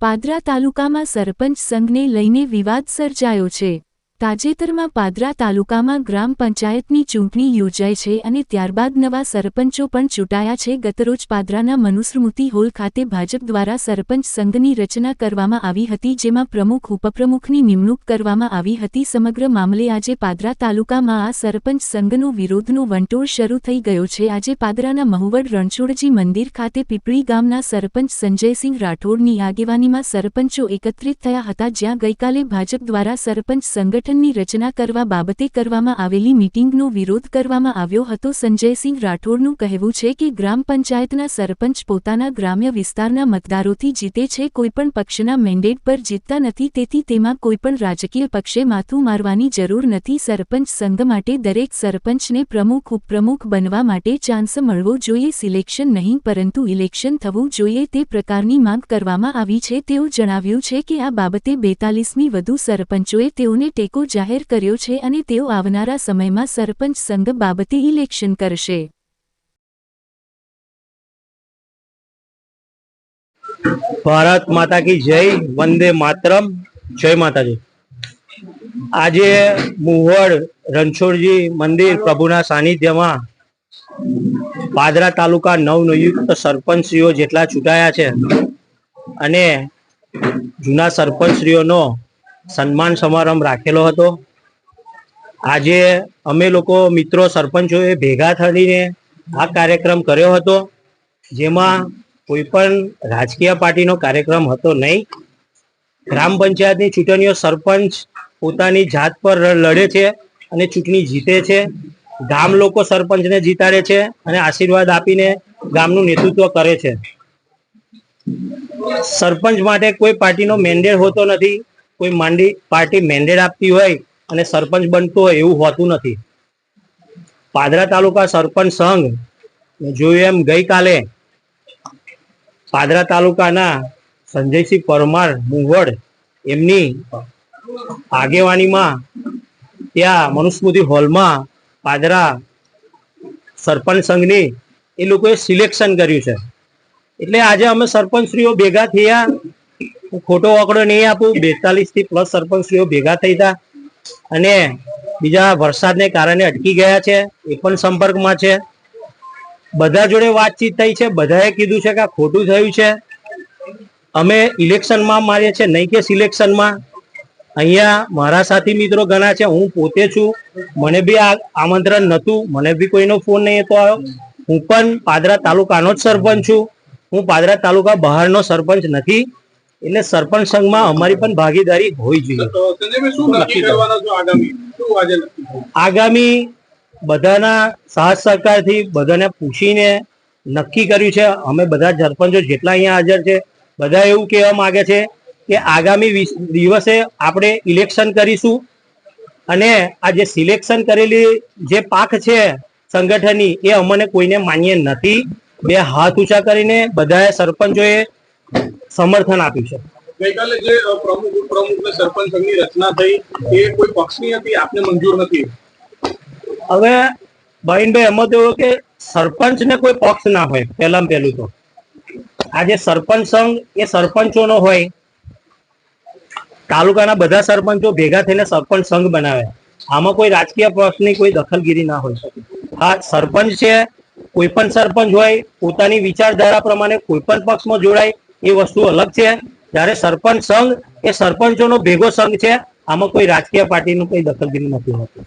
પાદરા તાલુકામાં સરપંચ સંઘને લઈને વિવાદ સર્જાયો છે. તાજેતરમાં પાદરા તાલુકામાં ગ્રામ પંચાયતની ચૂંટણી યોજાઈ છે અને ત્યારબાદ નવા સરપંચો પણ ચૂંટાયા છે. ગતરોજ પાદરાના મનુસ્મૃતિ હોલ ખાતે ભાજપ દ્વારા સરપંચ સંઘની રચના કરવામાં આવી હતી, જેમાં પ્રમુખ, ઉપપ્રમુખની નિમણૂક કરવામાં આવી હતી. સમગ્ર મામલે આજે પાદરા તાલુકામાં આ સરપંચ સંઘનો વિરોધનો વંટોળ શરૂ થઈ ગયો છે. આજે પાદરાના મહુવડ રણછોડજી મંદિર ખાતે પીપળી ગામના સરપંચ સંજયસિંહ રાઠોડની આગેવાનીમાં સરપંચો એકત્રિત થયા હતા, જ્યાં ગઈકાલે ભાજપ દ્વારા સરપંચ સંગઠનની રચના કરવા બાબતે કરવામાં આવેલી મીટિંગનો વિરોધ કરવામાં આવ્યો હતો. સંજયસિંહ રાઠોડનું કહેવું છે કે ગ્રામ પંચાયતના સરપંચ પોતાના ગ્રામ્ય વિસ્તારના મતદારોથી જીતે છે. કોઈપણ પક્ષના મેન્ડેટ પર જીતતા નથી, તેથી તેમાં કોઈપણ રાજકીય પક્ષે માથું મારવાની જરૂર નથી. સરપંચ સંઘ માટે દરેક સરપંચને પ્રમુખ, ઉપપ્રમુખ બનવા માટે ચાન્સ મળવો જોઈએ. સિલેક્શન નહીં, પરંતુ ઇલેક્શન થવું જોઈએ. તે પ્રકારની માંગ કરવામાં આવી છે. તેઓ જણાવ્યું છે કે આ બાબતે બેતાલીસમી વધુ સરપંચોએ તેઓને ટેકો જાહેર કર્યો છે અને તેઓ આવનારા સમયમાં સરપંચ સંઘ બાબતે ઇલેક્શન કરશે. ભારત માતા કી જય, વંદે માતરમ. જય માતાજી. આજે મુવડ રણછોડજી મંદિર પ્રભુના સાનિધ્યમાં પાદરા તાલુકા નવનિયુક્ત સરપંચશ્રીઓ જેટલા ચૂંટાયા છે અને જૂના સરપંચશ્રીઓનો સન્માન સમારંભ રાખેલો હતો. આજે અમે લોકો મિત્રો સરપંચોએ ભેગા થઈને આ કાર્યક્રમ કર્યો હતો, જેમાં કોઈ પણ રાજકીય પાર્ટીનો કાર્યક્રમ હતો નહીં. ગ્રામ પંચાયતની ચૂંટણીઓ સરપંચ પોતાની જાત પર લડે છે અને ચૂંટણી જીતે છે. ગામ લોકો સરપંચને જીતાડે છે અને આશીર્વાદ આપીને ગામનું નેતૃત્વ કરે છે. સરપંચ માટે કોઈ પાર્ટીનો મેન્ડેટ હોતો નથી. કોઈ માંડી પાર્ટી મેન્ડેટ આપતી હોય અને સરપંચ બનતો હોય એવું હોતું નથી. પાદરા તાલુકા સરપંચ સંઘ જોયું એમ ગઈકાલે પાદરા તાલુકાના સંજયસિંહ પરમાર મુવડ એમની આગેવાનીમાં ત્યાં મનુસ્મૃતિ હોલમાં પાદરા સરપંચ સંઘની એ લોકોએ સિલેક્શન કર્યું છે. એટલે આજે અમે સરપંચશ્રીઓ ભેગા થયા હું ખોટો આંકડો નહીં આપું. બેતાલીસથી પ્લસ સરપંચશ્રીઓ ભેગા થઈ હતા અને બીજા વરસાદને કારણે અટકી ગયા છે. એ પણ સંપર્કમાં છે. બધા જોડે વાતચીત થઈ છે. બધાએ કીધું છે કે આ ખોટું થયું છે. અમે ઇલેક્શનમાં મારીએ છીએ. નહીં કે સિલેક્શનમાં. અહીંયા મારા સાથી મિત્રો ઘણા છે. હું પોતે છું. મને બી આ આમંત્રણ નહોતું. મને બી કોઈનો ફોન નહીં હતો આવ્યો. હું પણ પાદરા તાલુકાનો જ સરપંચ છું. હું પાદરા તાલુકા બહારનો સરપંચ નથી. એટલે સરપંચ સંઘમાં અમારી પણ ભાગીદારી હોવી જોઈએ? આગામી? બધાના સાથ સહકારથી બધાને પૂછીને નક્કી કર્યું છે. અમે બધા સરપંચો જેટલા અહીંયા હાજર છે બધા એવું કહેવા માગે છે કે આગામી દિવસે આપણે ઇલેક્શન કરીશું અને આ જે સિલેક્શન કરેલી જે પાક છે સંગઠનની એ અમને કોઈને માન્ય નથી. બે હાથ ઊંચા કરીને બધાએ સરપંચોએ સમર્થન આપ્યું છે. ગઈકાલે જે પ્રમુખ ઉપપ્રમુખ ને સરપંચ સંઘની રચના થઈ એ કોઈ પક્ષની હતી? આપને મંજૂર નથી. હવે ભાઈનભાઈ એમાં તો કે સરપંચ ને કોઈ પક્ષ ના હોય પહેલા પહેલું તો. આ જે સરપંચ સંઘ એ સરપંચોનો હોય. તાલુકાના બધા સરપંચો ભેગા થઈને સરપંચ સંઘ બનાવે. આમાં કોઈ રાજકીય પક્ષની કોઈ દખલગીરી ના હોય. શકે હા સરપંચ છે કોઈ પણ સરપંચ હોય પોતાની વિચારધારા પ્રમાણે કોઈ પણ પક્ષમાં જોડાય એ વસ્તુ અલગ છે. જ્યારે સરપંચ સંઘ, એ સરપંચો નો ભેગો સંઘ છે. આમાં કોઈ રાજકીય પાર્ટીનું કોઈ દખલગીરી નથી હોતું.